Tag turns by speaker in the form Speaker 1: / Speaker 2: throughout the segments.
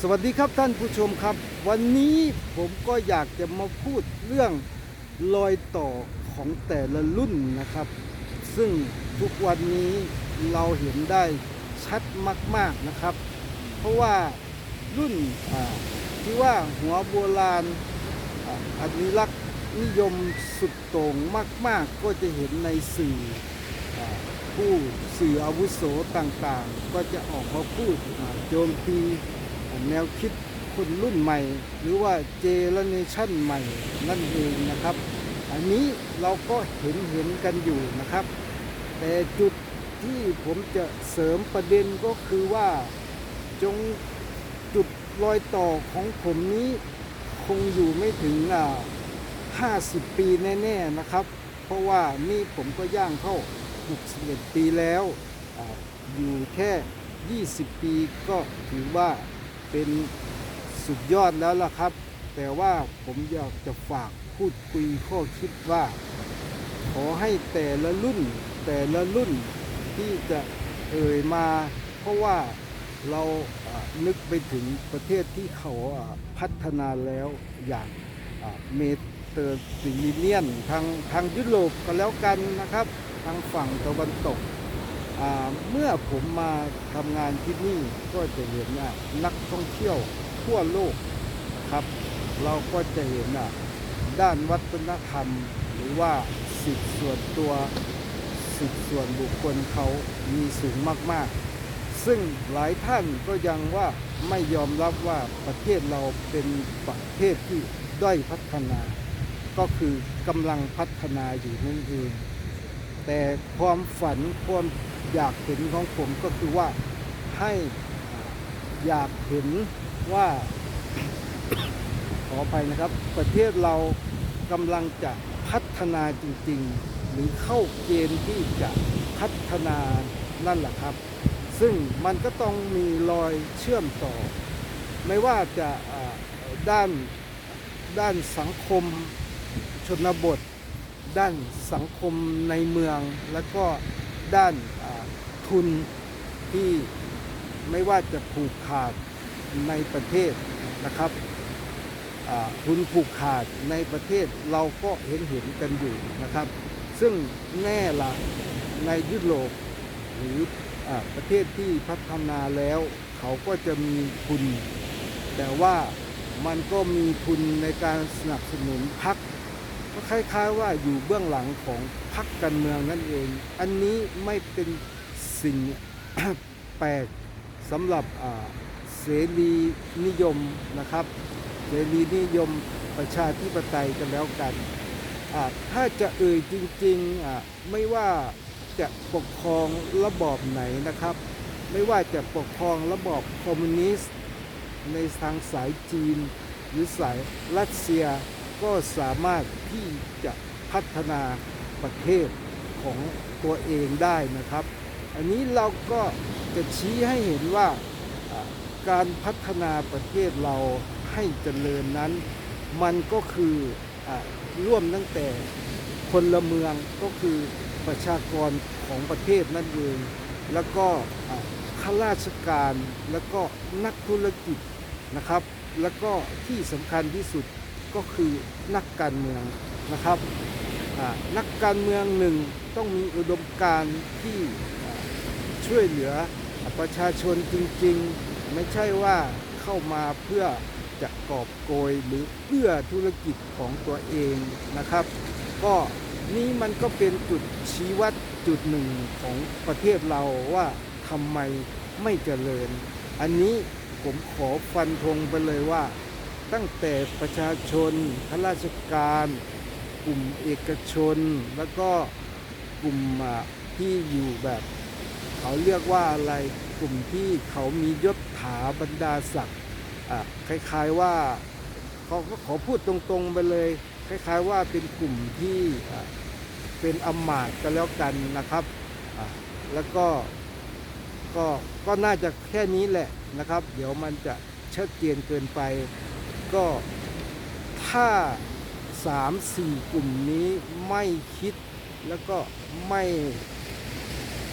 Speaker 1: สวัสดีครับท่านผู้ชมครับ วันนี้ผมก็อยากจะมาพูดเรื่องรอยต่อของแต่ละรุ่นนะครับ ซึ่งทุกวันนี้เราเห็นได้ชัดมาก ๆนะครับ เพราะว่ารุ่นที่ว่าหัวโบราณอ่าอนุรักษ์นิยมสุดโต่งมาก ๆ ก็จะเห็นในสื่อผู้สื่ออาวุโสต่างๆ ก็จะออกมาพูดโจมตี แนวคิดคนรุ่นใหม่ หรือว่าเจเนเรชั่นใหม่นั่นเองนะครับ อันนี้เราก็เห็นเห็นกันอยู่นะครับ แต่จุดที่ผมจะเสริมประเด็นก็คือว่าจงจุดรอยต่อของผมนี้คงอยู่ไม่ถึงอ่า50 ปีแน่ๆนะครับ เพราะว่านี่ผมก็ย่างเข้า 61 ปีแล้วออยู่แค่ 20 ปีก็ถือว่า เป็นสุดยอดแล้วล่ะครับ แต่ว่าผมอยากจะฝากพูดคุยข้อคิดว่า ขอให้แต่ละรุ่นแต่ละรุ่นที่จะเอ่ยมา เพราะว่าเรานึกไปถึงประเทศที่เขาพัฒนาแล้วอย่างเมเตอร์ซิลิเนียนทางทางยุโรปก็แล้วกันนะครับ ทางฝั่งตะวันตก เมื่อผมมาทำงานที่นี่ก็จะเห็นนักท่องเที่ยวทั่วโลกครับ เราก็จะเห็นอะด้านวัฒนธรรม หรือว่าสิทธิส่วนตัวสิทธิส่วนบุคคลเขามีสูงมากๆ ซึ่งหลายท่านก็ยังว่าไม่ยอมรับว่าประเทศเราเป็นประเทศที่ด้อยพัฒนา ก็คือกำลังพัฒนาอยู่นั่นเองแต่ความฝันความ อยากเห็นของผมก็คือว่าให้อยากเห็นว่าขออภัยนะครับ ประเทศเรากำลังจะพัฒนาจริง ๆ หรือเข้าเกณฑ์ที่จะพัฒนานั่นแหละครับ ซึ่งมันก็ต้องมีรอยเชื่อมต่อ ไม่ว่าจะด้านด้านสังคมชนบท ด้านสังคมในเมือง แล้วก็ด้านา ทุนที่ไม่ว่าจะผูกขาดในประเทศนะครับทุนผูกขาดในประเทศเราก็เห็นเห็นกันอยู่นะครับ ซึ่งแน่ละในยุโรปหรืออประเทศที่พัฒนาแล้ว เขาก็จะมีทุน แต่ว่ามันก็มีทุนในการสนับสนุนพักก็คล้ายๆว่าอยู่เบื้องหลังของพักการเมืองนั่นเอง อันนี้ไม่เป็น สิ่งแปลกสำหรับเสรีนิยมนะครับเสรีนิยมประชาธิปไตยกันแล้วกัน ถ้าจะเอ่ยจริงๆไม่ว่าจะปกครองระบอบไหนนะครับ ไม่ว่าจะปกครองระบอบคอมมิวนิสต์ ในทางสายจีน หรือสายรัสเซียก็สามารถที่จะพัฒนาประเทศของตัวเองได้นะครับ อันนี้เราก็จะชี้ให้เห็นว่าการพัฒนาประเทศเราให้เจริญนั้น มันก็คืออร่วมตั้งแต่คนละเมืองก็คือประชากรของประเทศนั่นเองแล้วก็ข้าราชการแล้วก็นักธุรกิจนะครับ แล้วก็ที่สำคัญที่สุดก็คือนักการเมืองนะครับนักการเมืองหนึ่งต้องมีอุดมการณ์ที่ ช่วยเหลือประชาชนจริงๆ ไม่ใช่ว่าเข้ามาเพื่อจะกอบโกยหรือเพื่อธุรกิจของตัวเองนะครับ ก็นี่มันก็เป็นจุดชี้วัดจุดหนึ่งของประเทศเราว่าทำไมไม่เจริญ อันนี้ผมขอฟันธงไปเลยว่า ตั้งแต่ประชาชนข้าราชการ กลุ่มเอกชน แล้วก็กลุ่มที่อยู่แบบ เขาเรียกว่าอะไรกลุ่มที่เขามียศถาบรรดาศักดิ์คล้ายๆว่าเขาก็ขอพูดตรงๆไปเลย คล้ายๆว่าเป็นกลุ่มที่เป็นอำมาตกันแล้วกันนะครับแล้วก็ก็ก็น่าจะแค่นี้แหละนะครับ เดี๋ยวมันจะชัดเจนเกินไป ก็ถ้าสามสี่กลุ่มนี้ไม่คิดแล้วก็ไม่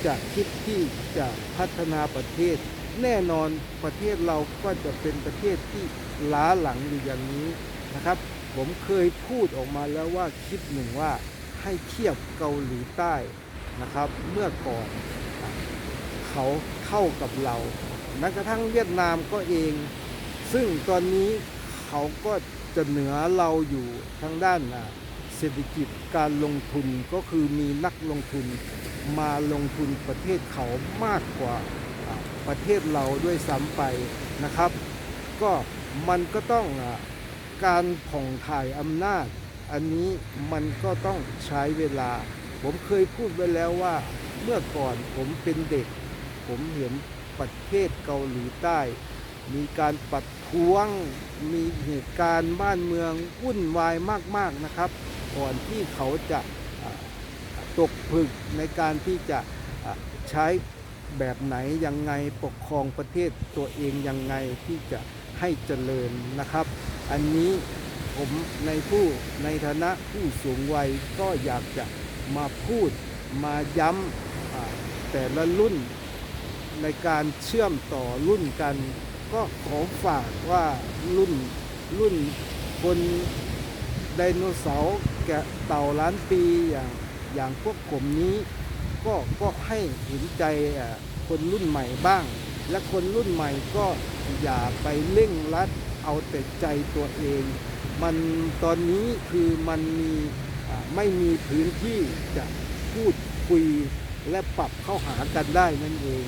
Speaker 1: จะคิดที่จะพัฒนาประเทศ แน่นอนประเทศเราก็จะเป็นประเทศที่ล้าหลังอยู่อย่างนี้นะครับ ผมเคยพูดออกมาแล้วว่าคลิปหนึ่งว่าให้เทียบเกาหลีใต้นะครับ เมื่อก่อนเขาเข้ากับเราแม้กระทั่งเวียดนามก็เอง ซึ่งตอนนี้เขาก็จะเหนือเราอยู่ทางด้านเศรษฐกิจการลงทุนก็คือมีนักลงทุน มาลงทุนประเทศเขามากกว่าประเทศเราด้วยซ้ำไปนะครับ ก็มันก็ต้องอการผ่องถ่ายอำนาจ อันนี้มันก็ต้องใช้เวลา ผมเคยพูดไว้แล้วว่าเมื่อก่อนผมเป็นเด็ก ผมเห็นประเทศเกาหลีใต้ มีการปัดท้วง มีเหตุการณ์บ้านเมืองวุ่นวายมากๆนะครับ ก่อนที่เขาจะ ตกผลึกในการที่จะใช้แบบไหนยังไงปกครองประเทศตัวเองยังไงที่จะให้เจริญนะครับ อันนี้ผมในผู้ในฐานะผู้สูงวัยก็อยากจะมาพูดมาย้ำแต่ละรุ่นในการเชื่อมต่อรุ่นกัน ก็ขอฝากว่ารุ่นรุ่นคนไดโนเสาร์แกะเต่าล้านปีอย่าง อย่างพวกผมนี้ก็ก็ให้เห็นใจคนรุ่นใหม่บ้าง และคนรุ่นใหม่ก็อย่าไปเร่งรัดเอาแต่ใจตัวเอง มันตอนนี้คือมันมีไม่มีพื้นที่จะพูดคุยและปรับเข้าหากันได้นั่นเอง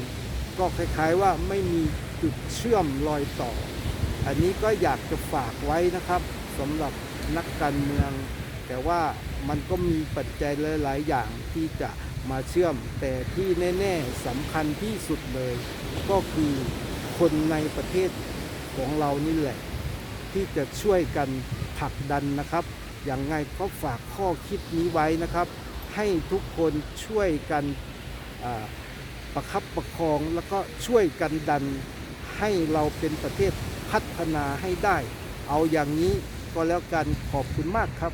Speaker 1: ก็คล้ายๆว่าไม่มีจุดเชื่อมรอยต่อ อันนี้ก็อยากจะฝากไว้นะครับสำหรับนักการเมือง แต่ว่า มันก็มีปัจจัยหลาย ๆ อย่างที่จะมาเชื่อม แต่ที่แน่ ๆสำคัญที่สุดเลย ก็คือคนในประเทศของเรานี่แหละ ที่จะช่วยกันผลักดันนะครับ อย่างไงก็ฝากข้อคิดนี้ไว้นะครับ ให้ทุกคนช่วยกันประคับประคองแล้วก็ช่วยกันดันให้เราเป็นประเทศพัฒนาให้ได้ เอาอย่างนี้ก็แล้วกันขอบคุณมากครับ